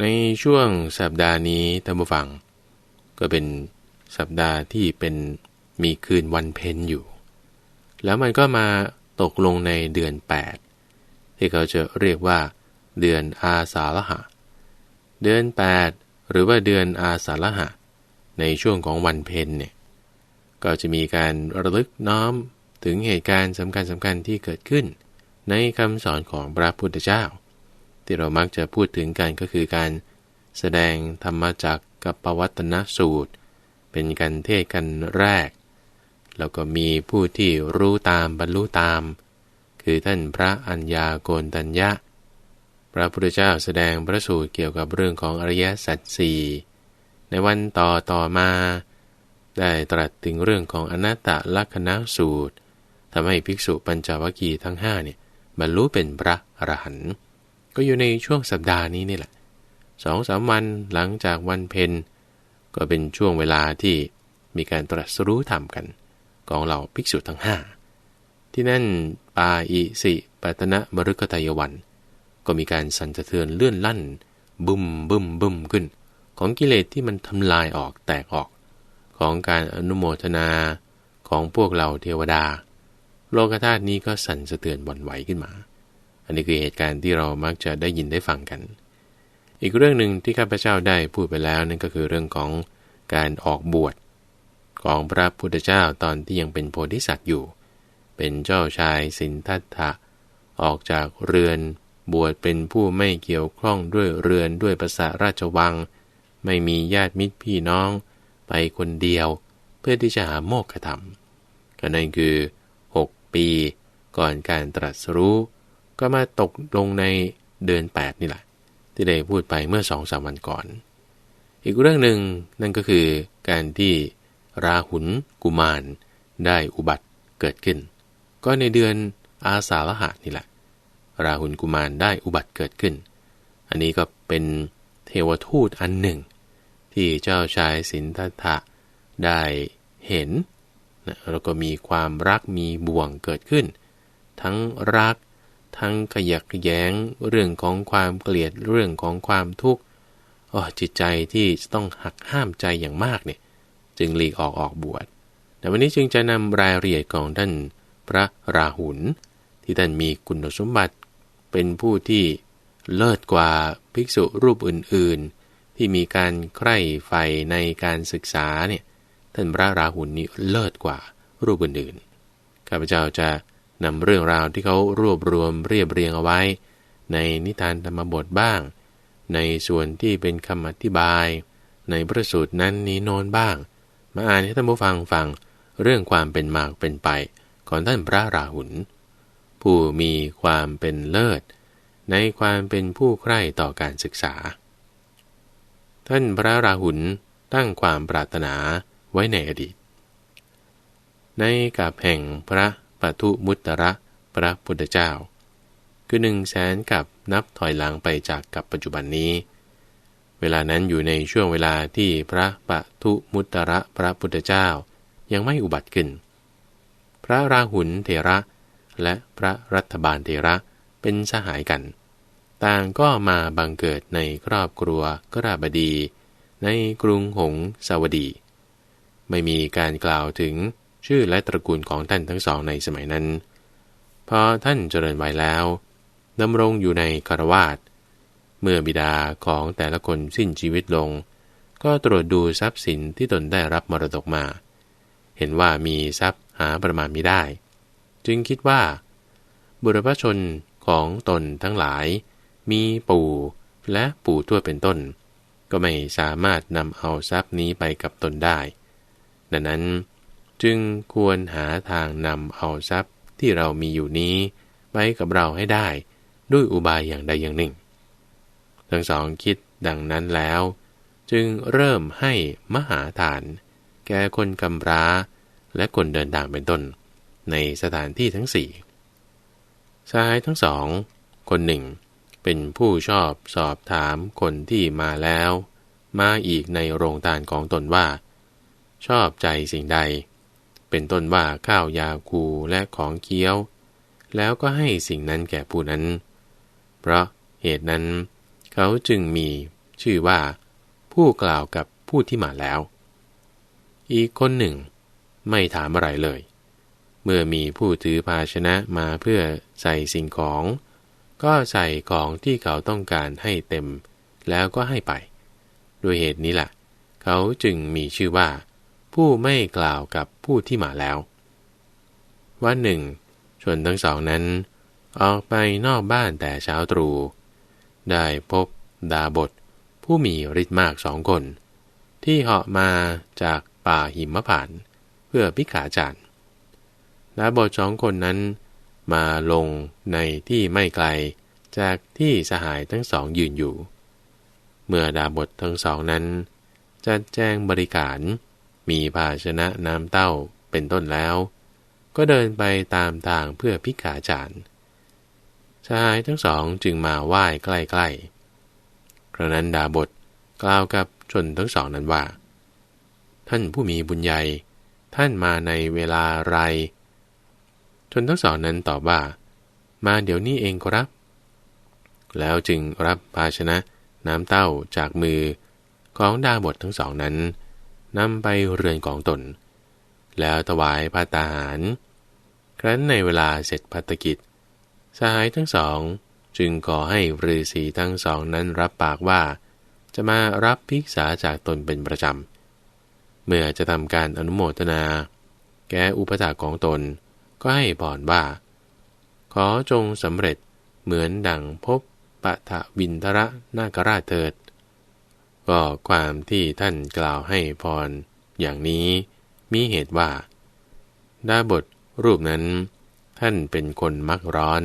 ในช่วงสัปดาห์นี้ท่านผู้ฟัง ก็เป็นสัปดาห์ที่เป็นมีคืนวันเพ็ญอยู่ แล้วมันก็มาตกลงในเดือน 8 ที่เขาจะเรียกว่า เดือนอาสาฬหะ เดือน 8 หรือว่าเดือนอาสาฬหะ ในช่วงของวันเพ็ญเนี่ยก็จะมีการระลึกน้อมถึงเหตุการณ์สำคัญสำคัญที่เกิดขึ้น ในคำสอนของพระพุทธเจ้า ที่เรามักจะพูดถึงกันก็คือการแสดงธรรมจักกับปวัตนสูตร เป็นการเทศกันแรก แล้วก็มีผู้ที่รู้ตามบรรลุตาม คือท่านพระอัญญาโกนตัญญะ พระพุทธเจ้าแสดงพระสูตรเกี่ยวกับเรื่องของอริยสัจสี่ในวันต่อต่อมา ได้ตรัสถึงเรื่องของอนัตตลักษณสูตรทำให้ภิกษุปัญจวัคคีย์ทั้งห้าเนี่ยบรรลุเป็นพระอรหันต์ ก็อยู่ในช่วงสัปดาห์นี้นี่แหละสองสามวันหลังจากวันเพ็ญก็เป็นช่วงเวลาที่มีการตรัสรู้ธรรมกัน ของเราภิกษุทั้งห้าที่นั่นปาอิสิปัตนะมรุกตายวัน ก็มีการสั่นสะเทือนเลื่อนลั่น บึมบึมบึมขึ้น ของกิเลสที่มันทำลายออกแตกออก ของการอนุโมทนาของพวกเราเทวดา โลกธาตุนี้ก็สั่นสะเทือนบ่นไหวขึ้นมา อันนี้คือเหตุการณ์ที่เรามักจะได้ยินได้ฟังกัน อีกเรื่องหนึ่งที่ข้าพเจ้าได้พูดไปแล้วนั่นก็คือเรื่องของการออกบวชของพระพุทธเจ้าตอนที่ยังเป็นโพธิสัตว์อยู่ เป็นเจ้าชายสินทัตถะออกจากเรือนบวชเป็นผู้ไม่เกี่ยวข้องด้วยเรือนด้วยภาษาราชวัง ไม่มีญาติมิตรพี่น้อง ไปคนเดียว เพื่อที่จะหาโมกขธรรมก็นั่นคือ 6 ปี ก่อนการตรัสรู้ ก็มาตกลงในเดือน 8 นี่แหละ ที่ได้พูดไปเมื่อสองสามวันก่อน อีกเรื่องหนึ่งนั่นก็คือการที่ราหุลกุมารได้อุบัติเกิดขึ้น ก็ในเดือนอาสาฬหะนี่แหละ ราหุลกุมารได้อุบัติเกิดขึ้น อันนี้ก็เป็นเทวทูตอันหนึ่ง ที่เจ้าชายสินทัตถะได้เห็นนะแล้วก็มีความรักมีบ่วงเกิดขึ้น ทั้งรัก ทั้งขยักแย้งเรื่องของความเกลียดเรื่องของความทุกข์จิตใจที่ต้องหักห้ามใจอย่างมากเนี่ยจึงหลีกออกออกบวช แต่วันนี้จึงจะนำรายละเอียดของท่านพระราหุลที่ท่านมีคุณสมบัติ เป็นผู้ที่เลิศกว่าภิกษุรูปอื่นๆ ที่มีการใคร่ไฟในการศึกษาเนี่ยท่านพระราหุลนี้เลิศกว่ารูปอื่นๆข้าพเจ้าจะ นำเรื่องราวที่เขารวบรวมเรียบเรียงเอาไว้ ในนิทานธรรมบทบ้าง ในส่วนที่เป็นคำอธิบาย ในพระสูตรนั้นนี้โน้นบ้าง มาอ่านให้ท่านผู้ฟังฟังเรื่องความเป็นมาเป็นไปของท่านพระราหุลผู้มีความเป็นเลิศ ในความเป็นผู้ใคร่ต่อการศึกษา ท่านพระราหุลตั้งความปรารถนาไว้ในอดีต ในกาบแห่งพระ ปทุมุตระพระพุทธเจ้า คือหนึ่งแสนกับนับถอยหลังไปจากกับปัจจุบันนี้ เวลานั้นอยู่ในช่วงเวลาที่พระปทุมุตระพระพุทธเจ้ายังไม่อุบัติขึ้น พระราหุลเถระและพระรัฐบาลเถระเป็นสหายกัน ต่างก็มาบังเกิดในครอบครัวกราบดี ในกรุงหงสาวดี ไม่มีการกล่าวถึง ชื่อและตระกูลของท่านทั้งสองในสมัยนั้น พอท่านเจริญวัยแล้วดำรงอยู่ในคารวาสเมื่อบิดาของแต่ละคนสิ้นชีวิตลง ก็ตรวจดูทรัพย์สินที่ตนได้รับมรดกมา เห็นว่ามีทรัพย์หาประมาณไม่ได้ จึงคิดว่า บุรพชนของตนทั้งหลาย มีปู่และปู่ทวดเป็นต้น ก็ไม่สามารถนำเอาทรัพย์นี้ไปกับตนได้ ดังนั้น จึงควรหาทางนำเอาทรัพย์ที่เรามีอยู่นี้ไปกับเราให้ได้ด้วยอุบายอย่างใดอย่างหนึ่ง ทั้งสองคิดดังนั้นแล้ว จึงเริ่มให้มหาทาน แก่คนกำพร้า และคนเดินทางเป็นต้น ในสถานที่ทั้งสี่ชายทั้งสอง คนหนึ่ง เป็นผู้ชอบสอบถามคนที่มาแล้ว มาอีกในโรงทานของตนว่า ชอบใจสิ่งใด เป็นต้นว่าข้าวยาคูและของเคี้ยว แล้วก็ให้สิ่งนั้นแก่ผู้นั้น เพราะเหตุนั้น เขาจึงมีชื่อว่า ผู้กล่าวกับผู้ที่มาแล้ว อีกคนหนึ่ง ไม่ถามอะไรเลย เมื่อมีผู้ถือภาชนะมาเพื่อใส่สิ่งของ ก็ใส่ของที่เขาต้องการให้เต็ม แล้วก็ให้ไป ด้วยเหตุนี้แหละเขาจึงมีชื่อว่า ผู้ไม่กล่าวกับผู้ที่มาแล้ว วันหนึ่ง ชนทั้งสองนั้น ออกไปนอกบ้านแต่เช้าตรู่ได้พบดาบท ผู้มีฤทธิ์มากสองคน ที่เหาะมาจากป่าหิมพานเพื่อพิขาจารดาบทสองคนนั้น มาลงในที่ไม่ไกลจากที่สหายทั้งสองยืนอยู่ เมื่อดาบททั้งสองนั้น จัดแจงบริการ มีภาชนะน้ำเต้าเป็นต้นแล้ว ก็เดินไปตามทางเพื่อพิขาจารชายทั้งสองจึงมาไหว้ใกล้ๆกระนั้นดาบทกล่าวกับชนทั้งสองนั้นว่า ท่านผู้มีบุญใหญ่ท่านมาในเวลาไรชนทั้งสองนั้นตอบว่า มาเดี๋ยวนี้เองครับ แล้วจึงรับภาชนะน้ำเต้าจากมือของดาบททั้งสองนั้น นำไปเรือนของตน แล้วถวายพาตาหาร ครั้นในเวลาเสร็จพัตกิจ สหายทั้งสองจึงขอให้ฤาษีทั้งสองนั้นรับปากว่า จะมารับภิกษาจากตนเป็นประจำ เมื่อจะทำการอนุโมทนา แก่อุปถาของตน ก็ให้พรว่า ขอจงสำเร็จเหมือนดังพบปะทะวินทระนาคราชเถิด ก็ความที่ท่านกล่าวให้พรอย่างนี้มีเหตุว่า ดาบทรูปนั้น ท่านเป็นคนมักร้อน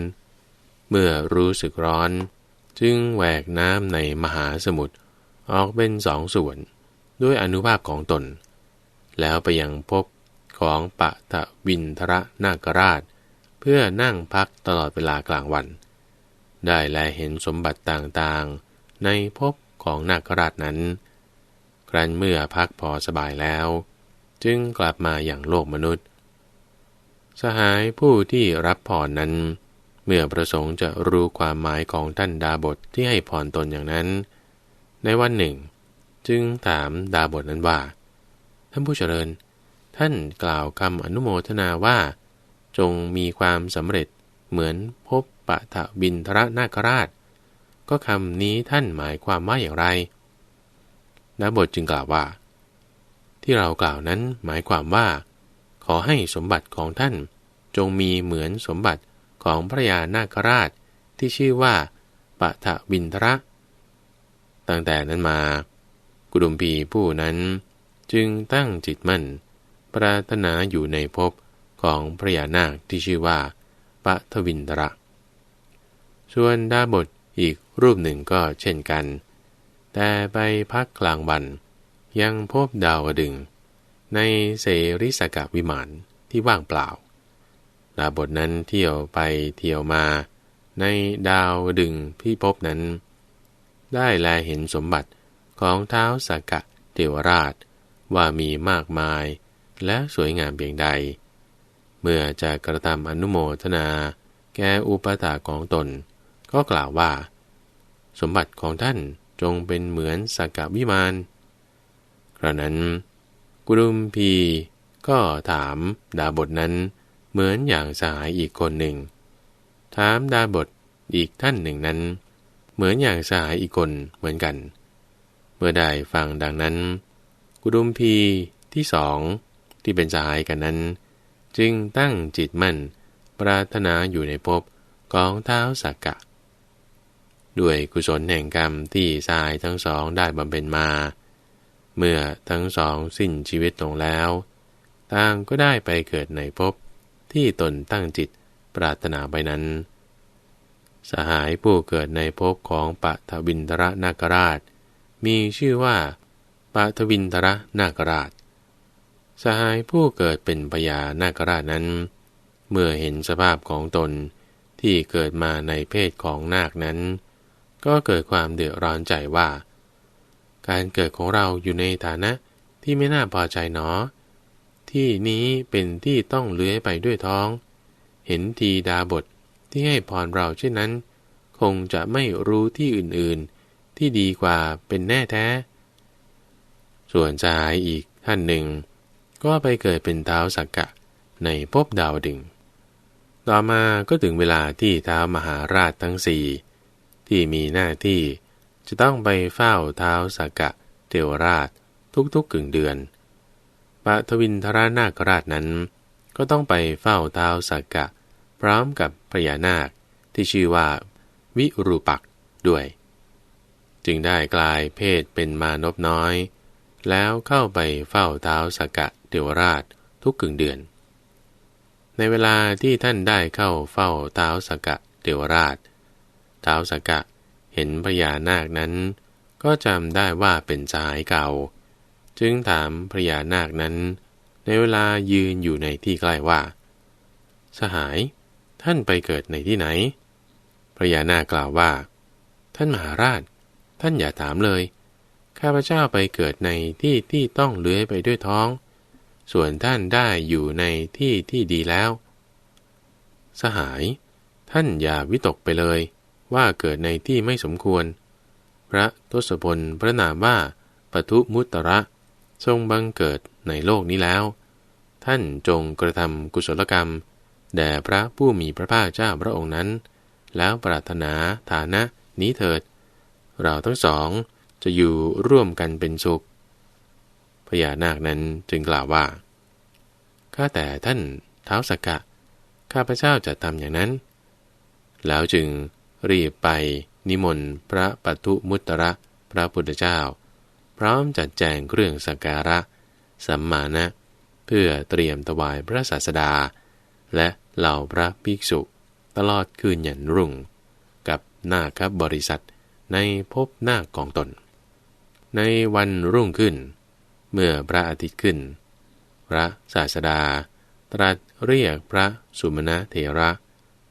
เมื่อรู้สึกร้อน จึงแหวกน้ำในมหาสมุทรออกเป็นสองส่วน ด้วยอนุภาพของตน แล้วไปยังพบของปะทะวินทระนาคราช เพื่อนั่งพักตลอดเวลากลางวัน ได้แลเห็นสมบัติต่างๆ ในพบ ของนาคราชนั้น ครั้นเมื่อพักพอสบายแล้ว จึงกลับมาอย่างโลกมนุษย์ สหายผู้ที่รับพรนั้น เมื่อประสงค์จะรู้ความหมายของท่านดาบทที่ให้พรตนอย่างนั้น ในวันหนึ่ง จึงถามดาบทนั้นว่า ท่านผู้เจริญ ท่านกล่าวคำอนุโมทนาว่า จงมีความสำเร็จเหมือนพบปะทะบินทรนาคราช ก็คำนี้ท่านหมายความว่าอย่างไรนบทจึงกล่าวว่า ที่เรากล่าวนั้นหมายความว่า ขอให้สมบัติของท่านจงมีเหมือนสมบัติของพระยานาคราชที่ชื่อว่าปะทะวินทระตั้งแต่นั้นมา กุดุมพีผู้นั้นจึงตั้งจิตมั่น ปรารถนาอยู่ในภพของพระยานาคที่ชื่อว่าปะทวินทระ ส่วนดาบทอีก รูปหนึ่งก็เช่นกัน แต่ไปพักกลางวัน ยังพบดาวดึง ในเสริสกวิมานที่ว่างเปล่าดาบทนั้นเที่ยวไปเที่ยวมา ในดาวดึงพี่พบนั้น ได้แลเห็นสมบัติของเท้าสกะเทวราชว่ามีมากมายและสวยงามเพียงใด เมื่อจะกระทำอนุโมทนา แก่อุปถาของตน ก็กล่าวว่า สมบัติของท่านจงเป็นเหมือนสักวิมานกระนั้น กุรุมพีก็ถามดาบทนั้นเหมือนอย่างสหายอีกคนหนึ่ง ถามดาบทอีกท่านหนึ่งนั้น เหมือนอย่างสหายอีกคนเหมือนกัน เมื่อได้ฟังดังนั้น กุดุมพีที่สองที่เป็นสหายกันนั้น จึงตั้งจิตมั่นปรารถนาอยู่ในภพของเท้าสักกะ ด้วยกุศลแห่งกรรมที่ทรายทั้งสองได้บำเพ็ญมา เมื่อทั้งสองสิ้นชีวิตลงแล้วต่างก็ได้ไปเกิดในภพที่ตนตั้งจิตปรารถนาไปนั้น สหายผู้เกิดในภพของปะทวินทระนาคราช มีชื่อว่าปะทวินทระนาคราช สหายผู้เกิดเป็นพญานาคราชนั้น เมื่อเห็นสภาพของตนที่เกิดมาในเพศของนาคนั้น ก็เกิดความเดือดร้อนใจว่า การเกิดของเราอยู่ในฐานะที่ไม่น่าพอใจหนอ ที่นี้เป็นที่ต้องเลื้อยไปด้วยท้อง เห็นทีดาบทที่ให้พรเราเช่นนั้น คงจะไม่รู้ที่อื่นๆ ที่ดีกว่าเป็นแน่แท้ ส่วนชายอีกท่านหนึ่ง ก็ไปเกิดเป็นเท้าสักกะในภพดาวดึง ต่อมาก็ถึงเวลาที่เท้ามหาราชทั้งสี่ ที่มีหน้าที่จะต้องไปเฝ้าเท้าสักกะเทวราชทุกๆกึ่งเดือนปะทวินทรานาคราชนั้น ก็ต้องไปเฝ้าเท้าสักกะ พร้อมกับพญานาคที่ชื่อว่า วิรูปักด้วย จึงได้กลายเพศเป็นมานพน้อย แล้วเข้าไปเฝ้าเท้าสักกะเทวราชทุกกึ่งเดือน ในเวลาที่ท่านได้เข้าเฝ้าเท้าสักกะเทวราช ท้าวสักกะ เห็นพญานาคนั้น ก็จำได้ว่าเป็นสายเก่า จึงถามพญานาคนั้น ในเวลายืนอยู่ในที่ใกล้ว่า สหายท่านไปเกิดในที่ไหนพระยานาคกล่าวว่า ท่านมหาราช ท่านอย่าถามเลย ข้าพเจ้าไปเกิดในที่ที่ต้องเลื้อยไปด้วยท้อง ส่วนท่านได้อยู่ในที่ที่ดีแล้ว สหาย ท่านอย่าวิตกไปเลย ว่าเกิดในที่ไม่สมควร พระทศพลพระนามว่าปทุมุตระทรงบังเกิดในโลกนี้แล้ว ท่านจงกระทำกุศลกรรม แด่พระผู้มีพระภาคเจ้าพระองค์นั้น แล้วปรารถนาฐานะนี้เถิด เราทั้งสองจะอยู่ร่วมกันเป็นสุขพญานาคนั้นจึงกล่าวว่า ข้าแต่ท่านเท้าสกกะ ข้าพเจ้าจะทำอย่างนั้น แล้วจึง รีบไปนิมนต์พระปัทุมุตระพระพุทธเจ้า พร้อมจัดแจงเครื่องสักการะ สัมมาณะเพื่อเตรียมถวายพระศาสดา และเหล่าพระภิกษุ ตลอดคืนหยันรุ่ง กับนาคบริษัทในภพหน้ากองตน ในวันรุ่งขึ้น เมื่อพระอาทิตย์ขึ้น พระศาสดา ตรัสเรียกพระสุมาณเถระ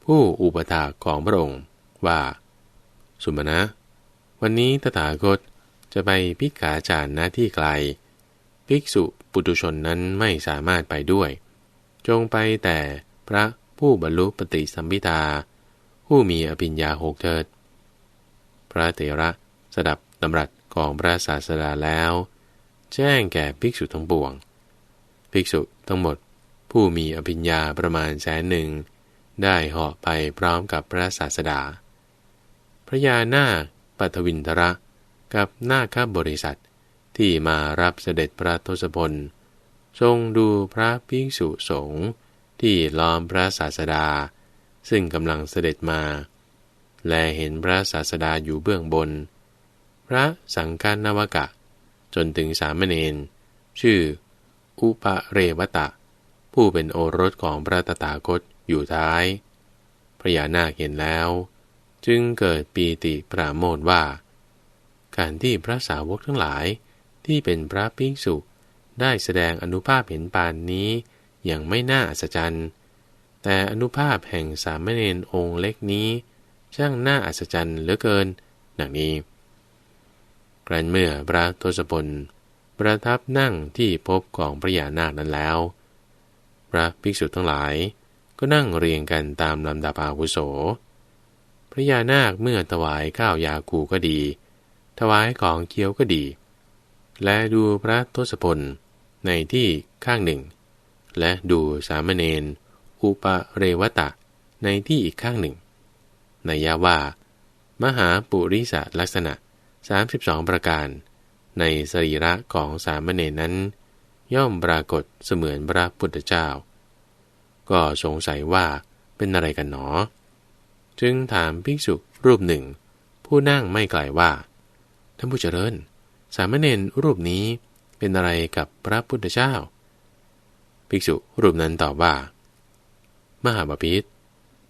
ผู้อุปถาของพระองค์ ว่า สุมาณะวันนี้ตถาคตจะไปพิกาจารณที่ไกล ภิกษุปุตุชนนั้นไม่สามารถไปด้วย จงไปแต่พระผู้บรรลุปฏิสัมพิทา ผู้มีอภิญญาหกเถิด พระเถระสดับดำรัสของพระศาสดาแล้ว แจ้งแก่ภิกษุทั้งปวง ภิกษุทั้งหมดผู้มีอภิญญาประมาณแสนหนึ่ง ได้เหาะไปพร้อมกับพระศาสดา พระยานาคปัทวินทระกับนาคบริษัทที่มารับเสด็จพระทศพล ทรงดูพระภิกษุสงฆ์ที่ล้อมพระศาสดา ซึ่งกำลังเสด็จมา และเห็นพระศาสดาอยู่เบื้องบน พระสังฆนวกะ จนถึงสามเณรชื่อ อุปเรวตะ ผู้เป็นโอรสของพระตถาคตอยู่ท้าย พระยานาคเห็นแล้ว จึงเกิดปีติปราโมทว่า การที่พระสาวกทั้งหลายที่เป็นพระภิกษุได้แสดงอนุภาพเห็นปานนี้อย่างไม่น่าอัศจรรย์ แต่อนุภาพแห่งสามเณรองค์เล็กนี้ ช่างน่าอัศจรรย์เหลือเกินดังนี้ครั้นเมื่อพระทศพลประทับนั่งที่พบของพระยานาคนั้นแล้ว พระภิกษุทั้งหลายก็นั่งเรียงกันตามลำดับอาวุโส พระยานาคเมื่อถวายข้าวยาคูก็ดี ถวายของเคี้ยวก็ดี และดูพระทศพลในที่ข้างหนึ่ง และดูสามเณรอุปเรวตะในที่อีกข้างหนึ่งในยาว่า มหาปุริสลักษณะ 32 ประการ ในสรีระของสามเณรนั้น ย่อมปรากฏเสมือนพระพุทธเจ้า ก็สงสัยว่าเป็นอะไรกันหนอ จึงถามภิกษุรูปหนึ่ง ผู้นั่งไม่ไกลว่า ท่านผู้เจริญ สามเณรรูปนี้เป็นอะไรกับพระพุทธเจ้า ภิกษุรูปนั้นตอบว่า มหาบาพิษ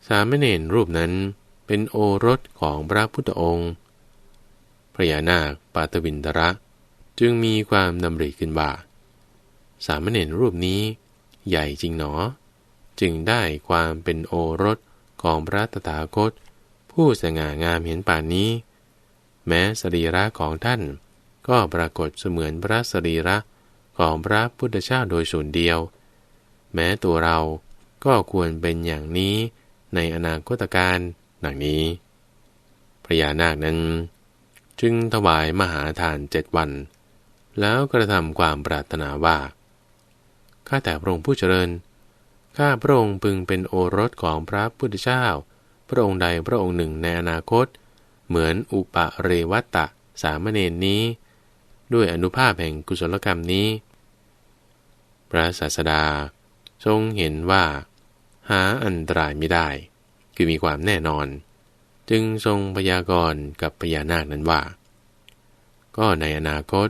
สามเณรรูปนั้นเป็นโอรสของพระพุทธองค์ พระยานาคปาตวินตระ จึงมีความดำริขึ้นว่า สามเณรรูปนี้ใหญ่จริงหนอ จึงได้ความเป็นโอรส ของพระตถาคต ผู้สง่างามเห็นป่านนี้ แม้สรีระของท่าน ก็ปรากฏเสมือนพระสรีระของพระพุทธเจ้าโดยส่วนเดียว แม้ตัวเราก็ควรเป็นอย่างนี้ในอนาคตการดังนี้พระยานาคนั้น จึงถวายมหาทานเจ็ดวัน แล้วกระทำความปรารถนาว่าข้าแต่พระองค์ผู้เจริญ ข้าพระองค์พึงเป็นโอรสของพระพุทธเจ้า พระองค์ใดพระองค์หนึ่งในอนาคต เหมือนอุปเรวัตตะสามเณรนี้ ด้วยอนุภาพแห่งกุศลกรรมนี้ พระศาสดา ทรงเห็นว่า หาอันตรายไม่ได้ คือมีความแน่นอน จึงทรงพยากรณ์กับพญานาคนั้นว่า ก็ในอนาคต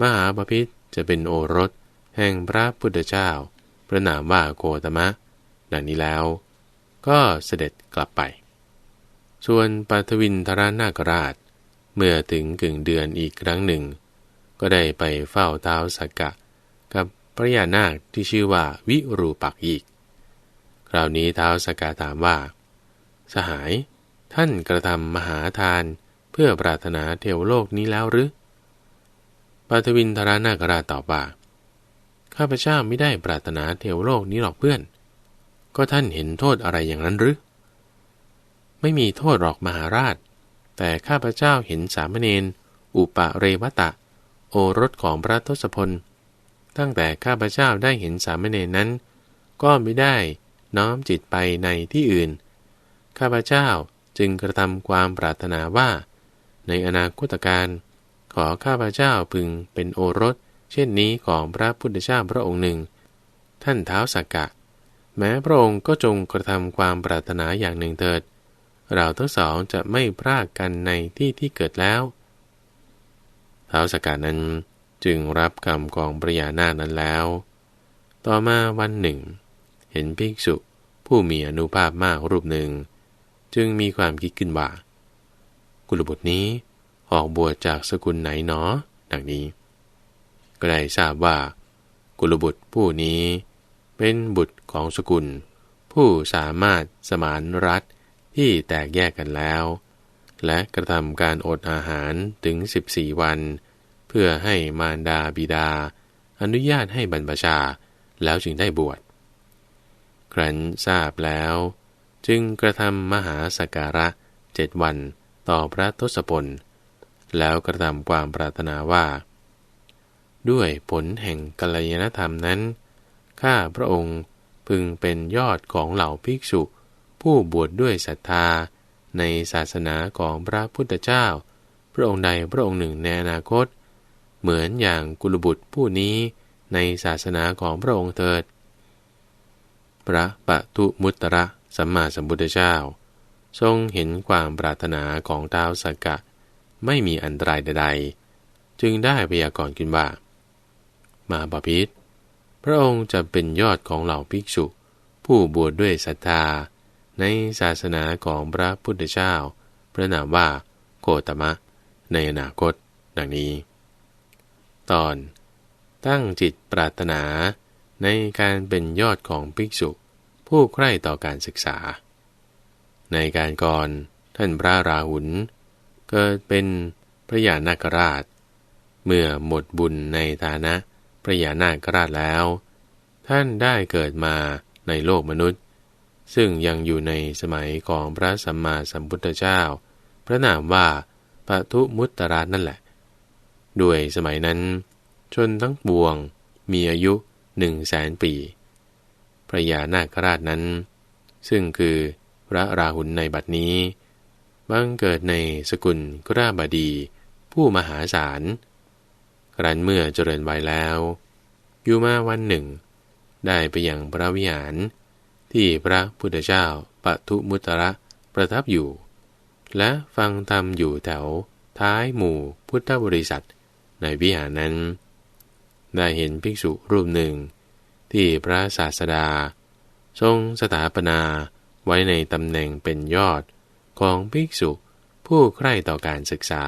มหาปพิธจะเป็นโอรสแห่งพระพุทธเจ้า พระนามว่าโกตมะ ดังนี้แล้ว ก็เสด็จกลับไป ส่วนปัทวินทรานาคราช เมื่อถึงกึ่งเดือนอีกครั้งหนึ่ง ก็ได้ไปเฝ้าเท้าสักกะ กับพระยานาคที่ชื่อว่าวิรูปักอีก คราวนี้เท้าสกาถามว่า สหายท่านกระทำมหาทานเพื่อปรารถนาเทวโลกนี้แล้วหรือปัทวินทรานาคราชตอบว่า ข้าพเจ้าไม่ได้ปรารถนาเทวโลกนี้หรอกเพื่อน ก็ท่านเห็นโทษอะไรอย่างนั้นหรือ ไม่มีโทษหรอกมหาราช แต่ข้าพเจ้าเห็นสามเณรอุปะเรวตะ โอรสของพระทศพล ตั้งแต่ข้าพเจ้าได้เห็นสามเณรนั้น ก็ไม่ได้น้อมจิตไปในที่อื่น ข้าพเจ้าจึงกระทำความปรารถนาว่า ในอนาคตการ ขอข้าพเจ้าพึงเป็นโอรส เช่นนี้ของพระพุทธเจ้าพระองค์หนึ่ง ท่านเท้าสักกะ แม้พระองค์ก็จงกระทำความปรารถนาอย่างหนึ่งเถิด เราทั้งสองจะไม่พรากกันในที่ที่เกิดแล้วเท้าสักกะนั้นจึงรับกรรมของปริยานาคนั้นแล้ว ต่อมาวันหนึ่ง เห็นภิกษุผู้มีอนุภาพมากรูปหนึ่ง จึงมีความคิดขึ้นว่า กุลบุตรนี้ออกบวชจากสกุลไหนหนอ ดังนี้ ก็ได้ทราบว่า กุลบุตรผู้นี้ เป็นบุตรของสกุล ผู้สามารถสมานรัฐที่แตกแยกกันแล้ว และกระทำการอดอาหารถึง 14 วัน เพื่อให้มารดาบิดา อนุญาตให้บรรพชาแล้วจึงได้บวชครั้นทราบแล้ว จึงกระทำมหาสการะเจ็ดวันต่อพระทศพล แล้วกระทำความปรารถนาว่า ด้วยผลแห่งกัลยาณธรรมนั้น ข้าพระองค์พึงเป็นยอดของเหล่าภิกษุ ผู้บวชดด้วยศรัทธา ในศาสนาของพระพุทธเจ้า พระองค์ใดพระองค์หนึ่งในอนาคต เหมือนอย่างกุลบุตรผู้นี้ในศาสนาของพระองค์เถิด พระปะทุมุตระสัมมาสัมพุทธเจ้า ทรงเห็นความปรารถนาของท้าวสักกะ ไม่มีอันตรายใดๆ จึงได้พยากรณ์ขึ้นว่า มาบพิษพระองค์จะเป็นยอดของเหล่าภิกษุ ผู้บวชดด้วยศรัทธา ในศาสนาของพระพุทธเจ้า พระนามว่าโกตมะ ในอนาคต ดังนี้ ตอนตั้งจิตปรารถนาในการเป็นยอดของภิกษุ ผู้ใคร่ต่อการศึกษา ในการก่อนท่านพระราหุลเกิดเป็นพระยานาคราช เมื่อหมดบุญในฐานะ พระยานาคราชแล้ว ท่านได้เกิดมาในโลกมนุษย์ ซึ่งยังอยู่ในสมัยของพระสัมมาสัมพุทธเจ้า พระนามว่าปทุมุตตรานั่นแหละ ด้วยสมัยนั้น ชนทั้งปวงมีอายุหนึ่งแสนปี พระยานาคราชนั้น ซึ่งคือพระราหุลในบัดนี้บังเกิดในสกุลกราบดี ผู้มหาศาล ครั้นเมื่อเจริญไว้แล้ว อยู่มาวันหนึ่ง ได้ไปยังพระวิหาร ที่พระพุทธเจ้าปทุมุตระประทับอยู่ และฟังธรรมอยู่แถวท้ายหมู่พุทธบริษัทในวิหารนั้น ได้เห็นภิกษุรูปหนึ่ง ที่พระศาสดา ทรงสถาปนาไว้ในตำแหน่งเป็นยอดของภิกษุผู้ใคร่ต่อการศึกษา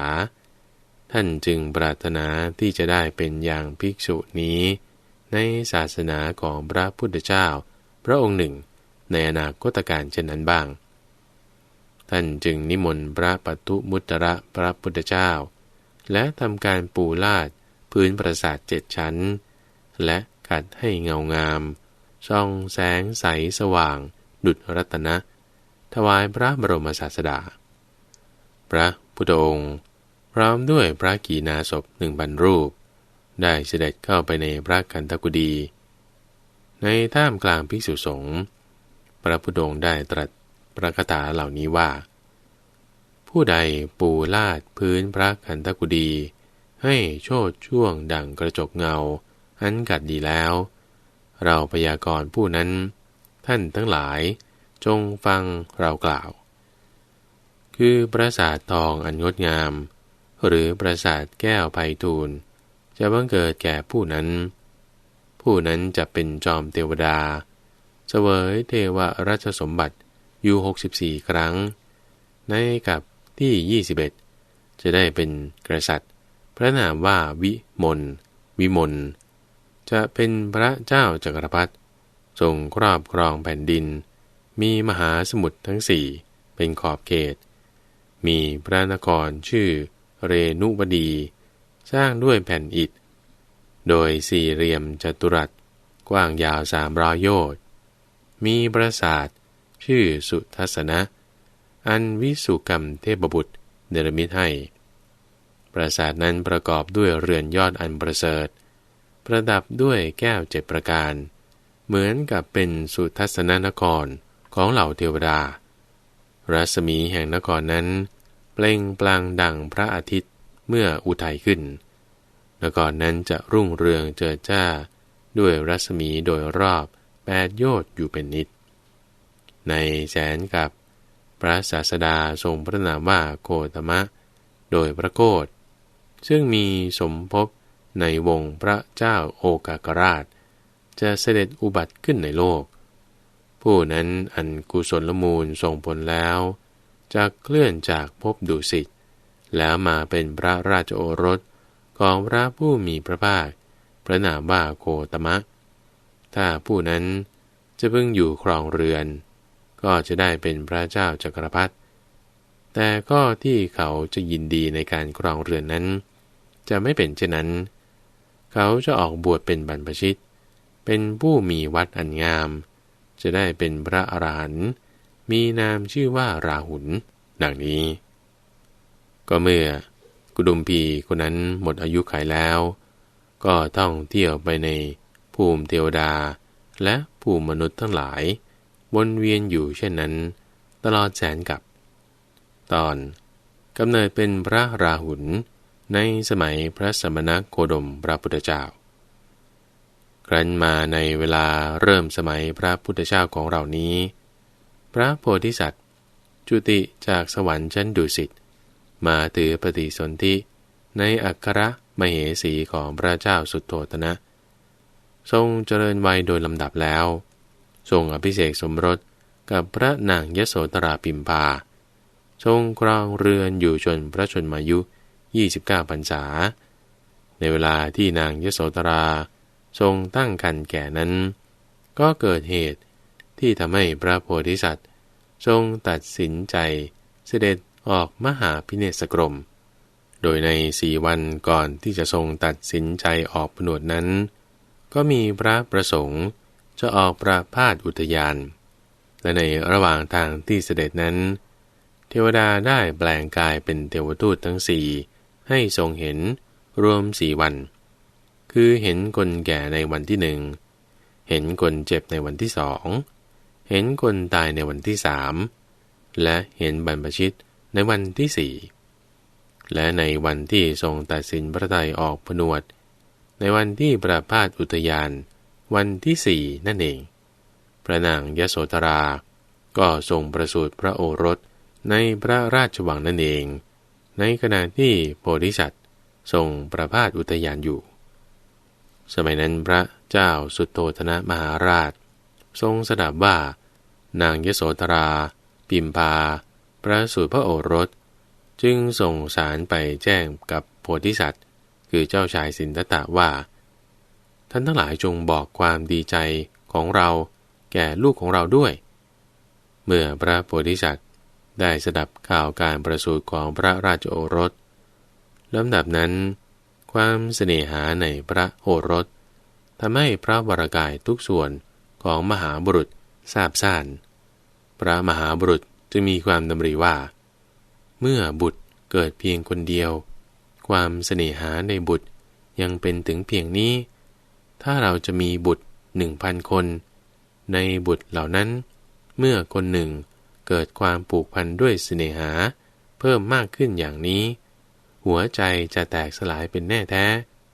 ท่านจึงปรารถนาที่จะได้เป็นอย่างภิกษุนี้ ในศาสนาของพระพุทธเจ้า พระองค์หนึ่ง ในอนาคตการเช่นนั้นบ้าง ท่านจึงนิมนต์พระปัตุมุตระพระพุทธเจ้า และทำการปูลาดพื้นปราสาทเจ็ดชั้น และขัดให้เงางามช่องแสงใสสว่าง ดุจรัตนะ ถวายพระบรมศาสดา พระพุทธองค์ ร้อมด้วยพระกีนาศพหนึ่งบรรรูป ได้เสด็จเข้าไปในพระคันธกุดี ในท่ามกลางภิกษุสงฆ์พระพุทธองค์ได้ตรัสพระคาถาเหล่านี้ว่า ผู้ใดปูลาดพื้นพระคันธกุดี ให้โชดช่วงดังกระจกเงา อันกัดดีแล้ว เราพยากรณ์ผู้นั้น ท่านทั้งหลายจงฟังเรากล่าว คือปราสาททองอันงดงาม หรือปราสาทแก้วไพทูลจะบังเกิดแก่ผู้นั้น ผู้นั้นจะเป็นจอมเทวดา เสวยเทวรัชสมบัติอยู่ 64 ครั้ง ในกับที่ 21 จะได้เป็นกษัตริย์ พระนามว่าวิมลวิมลจะเป็นพระเจ้าจักรพรรดิทรงครอบครองแผ่นดิน มีมหาสมุทรทั้งสี่เป็นขอบเขต มีพระนครชื่อ เรนุบดี สร้างด้วยแผ่นอิฐ โดยสี่เหลี่ยมจัตุรัส กว้างยาวสามร้อยโยชน์มีปราสาท ชื่อสุทัศนะ อันวิสุกรรมเทพบุตรเนรมิตให้ ปราสาทนั้นประกอบด้วยเรือนยอดอันประเสริฐ ประดับด้วยแก้วเจ็ดประการ เหมือนกับเป็นสุทัศนนครของเหล่าเทวดา รัศมีแห่งนครนั้น เปล่งปลังดังพระอาทิตย์เมื่ออุทัยขึ้นนครนั้นจะรุ่งเรืองเจิดจ้า ด้วยรัศมีโดยรอบแปดโยชน์อยู่เป็นนิด ในแสนกับพระศาสดาทรงพระนามว่าโคตมะ โดยพระโคดซึ่งมีสมภพในวงพระเจ้าโอกากราช จะเสด็จอุบัติขึ้นในโลก ผู้นั้นอันกุศลมูลส่งผลแล้ว จะเคลื่อนจากภพดุสิต แล้วมาเป็นพระราชโอรสของพระผู้มีพระภาค พระนามว่าโคตมะ ถ้าผู้นั้นจะเพิ่งอยู่ครองเรือน ก็จะได้เป็นพระเจ้าจักรพรรดิแต่ก็ที่เขาจะยินดีในการครองเรือนนั้น จะไม่เป็นเช่นนั้น เขาจะออกบวชเป็นบรรพชิต เป็นผู้มีวัดอันงาม จะได้เป็นพระอรหันต์ มีนามชื่อว่าราหุลดังนี้ ก็เมื่อกุดุมพีคนนั้นหมดอายุขัยแล้ว ก็ต้องเที่ยวไปในภูมิเทวดา และภูมิมนุษย์ทั้งหลาย วนเวียนอยู่เช่นนั้น ตลอดแสนกับ ตอนกำเนิดเป็นพระราหุลในสมัยพระสมณโคดมพระพุทธเจ้า ครั้นมาในเวลาเริ่มสมัยพระพุทธเจ้าของเรานี้ ระโพธิสัตว์ จุติจากสวรรค์ชั้นดุสิต มาถือปฏิสนธิในอัครมเหสีของพระเจ้าสุดโทตนะ ทรงเจริญวัยโดยลำดับแล้ว ทรงอภิเษกสมรสกับพระนางยโสตราปิมพา ทรงครองเรือนอยู่จนพระชนมายุ 29พรรษา ในเวลาที่นางยโสตราทรงตั้งคันแก่นั้น ก็เกิดเหตุ ที่ทำให้พระโพธิสัตว์ ทรงตัดสินใจเสด็จออกมหาพิเนศกรม โดยในสี่วันก่อนที่จะทรงตัดสินใจออกผนวดนั้น ก็มีพระประสงค์จะออกประพาสอุทยาน และในระหว่างทางที่เสด็จนั้น เทวดาได้แปลงกายเป็นเทวทูตทั้งสี่ให้ทรงเห็นรวมสี่วัน คือเห็นคนแก่ในวันที่หนึ่ง เห็นคนเจ็บในวันที่สอง เห็นคนตายในวันที่สามและเห็นบรรพชิตในวันที่สี่และในวันที่ทรงตัดสินพระทัยออกผนวด ในวันที่ประพาสอุทยาน วันที่สี่นั่นเอง พระนางยโสธรา ก็ทรงประสูติพระโอรสในพระราชวังนั่นเอง ในขณะที่โพธิสัตว์ทรงประพาสอุทยานอยู่ สมัยนั้นพระเจ้าสุโทธนะมหาราช ทรงสดับว่า นางยโสธรา ปิมพา ประสูติพระโอรส จึงส่งสารไปแจ้งกับโพธิสัตว์ คือเจ้าชายสินตตะว่า ท่านทั้งหลายจงบอกความดีใจของเราแก่ลูกของเราด้วย เมื่อพระโพธิสัตว์ได้สดับข่าวการประสูติของพระราชโอรสลำดับนั้น ความเสน่หาในพระโอรสทำให้พระวรากายทุกส่วน ของมหาบุรุษทราบซ่าน พระมหาบุรุษจึงมีความดำริว่า เมื่อบุตรเกิดเพียงคนเดียว ความเสน่หาในบุตรยังเป็นถึงเพียงนี้ ถ้าเราจะมีบุตรหนึ่งพันคน ในบุตรเหล่านั้น เมื่อคนหนึ่งเกิดความผูกพันด้วยเสน่หา เพิ่มมากขึ้นอย่างนี้ หัวใจจะแตกสลายเป็นแน่แท้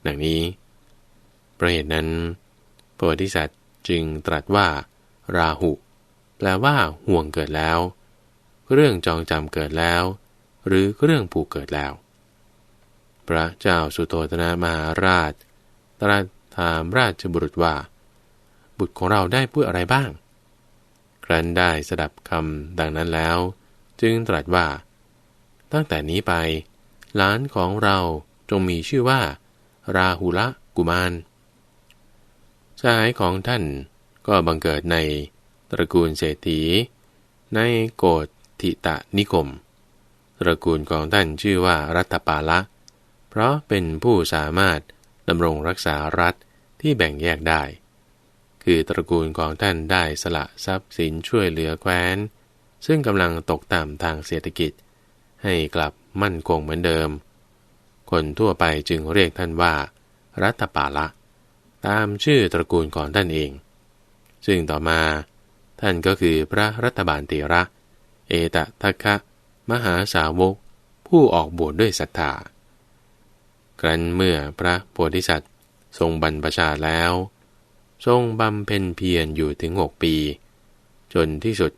ดังนี้ประเหตุนั้นโพธิสัตว์ จึงตรัสว่า ราหุ แปลว่า ห่วงเกิดแล้ว เรื่องจองจำเกิดแล้ว หรือเรื่องผูกเกิดแล้ว พระเจ้าสุโธธนะมหาราช ตรัสถามราชบุรุษว่า บุตรของเราได้พูดอะไรบ้าง ครั้นได้สดับคำดังนั้นแล้ว จึงตรัสว่า ตั้งแต่นี้ไปหลานของเราจงมีชื่อว่า ราหุละกุมาร สหายของท่านก็บังเกิดในตระกูลเศรษฐี ในโกฏทิตะนิคม ตระกูลของท่านชื่อว่ารัตปาละ เพราะเป็นผู้สามารถดำรงรักษารัฐที่แบ่งแยกได้ คือตระกูลของท่านได้สละทรัพย์สินช่วยเหลือแคว้น ซึ่งกำลังตกต่ำทางเศรษฐกิจ ให้กลับมั่นคงเหมือนเดิม คนทั่วไปจึงเรียกท่านว่า รัตปาละ ตามชื่อตระกูลของท่านเอง ซึ่งต่อมาท่านก็คือพระรัตบาลเตระ เอตทัคคะมหาสาวก ผู้ออกบวชดด้วยศรัทธาครั้นเมื่อพระโพธิสัตว์ทรงบรรพชาแล้ว ทรงบำเพ็ญเพียรอยู่ถึงหกปี จนที่สุด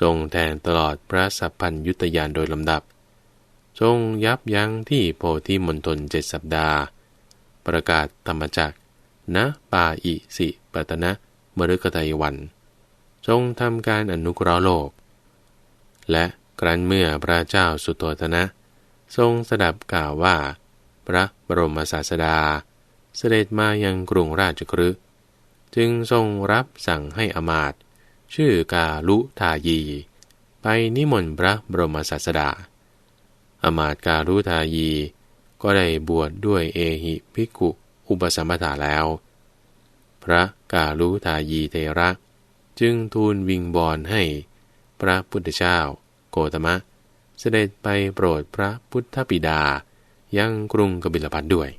ทรงแทงตลอดพระสัพพัญยุตยานโดยลำดับ ทรงยับยั้งที่โพธิมณฑลเจ็ดสัปดาห์ ประกาศธรรมจัก ณปาอิสิปตนะมฤคตายวันทรงทำการอนุเคราะห์โลก และครั้นเมื่อพระเจ้าสุโธธนะ ทรงสดับกล่าวว่า พระบรมศาสดา เสด็จมายังกรุงราชกฤห์จึงทรงรับสั่งให้อมาตชื่อกาลุทายี ไปนิมนต์พระบรมศาสดา อมาตกาลุทายี ก็ได้บวชดด้วยเอหิภิกขุ อุปสัมปทาแล้ว พระกาลุทายีเทระ จึงทูลวิงบอลให้พระพุทธเจ้า โกตมะ เสด็จไปโปรดพระพุทธปิดายังกรุงกบิลพัทด้วย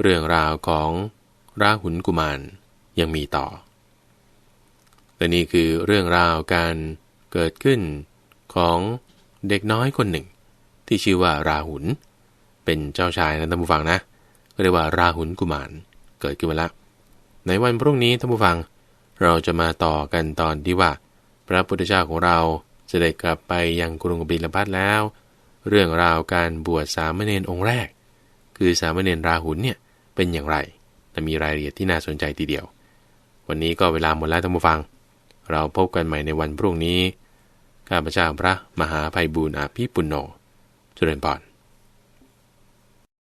เรื่องราวของราหุลกุมารยังมีต่อและนี่คือเรื่องราวการเกิดขึ้นของเด็กน้อยคนหนึ่ง ที่ชื่อว่าราหุลเป็นเจ้าชายนะท่านผู้ฟังนะ เรียกว่าราหุลกุมารเกิดขึ้นมาแล้วในวันพรุ่งนี้ท่านผู้ฟังเราจะมาต่อกันตอนที่ว่า พระพุทธเจ้าของเราจะได้กลับไปยังกรุงบิลพัทแล้ว เรื่องราวการบวชสามเณรองค์แรก คือสามเณรราหุลเนี่ยเป็นอย่างไรแต่มีรายละเอียดที่น่าสนใจทีเดียว วันนี้ก็เวลาหมดแล้วท่านผู้ฟัง เราพบกันใหม่ในวันพรุ่งนี้ข้าพเจ้าพระมหาภัยบูรณ์อาภีปุณโญจุเรนปอน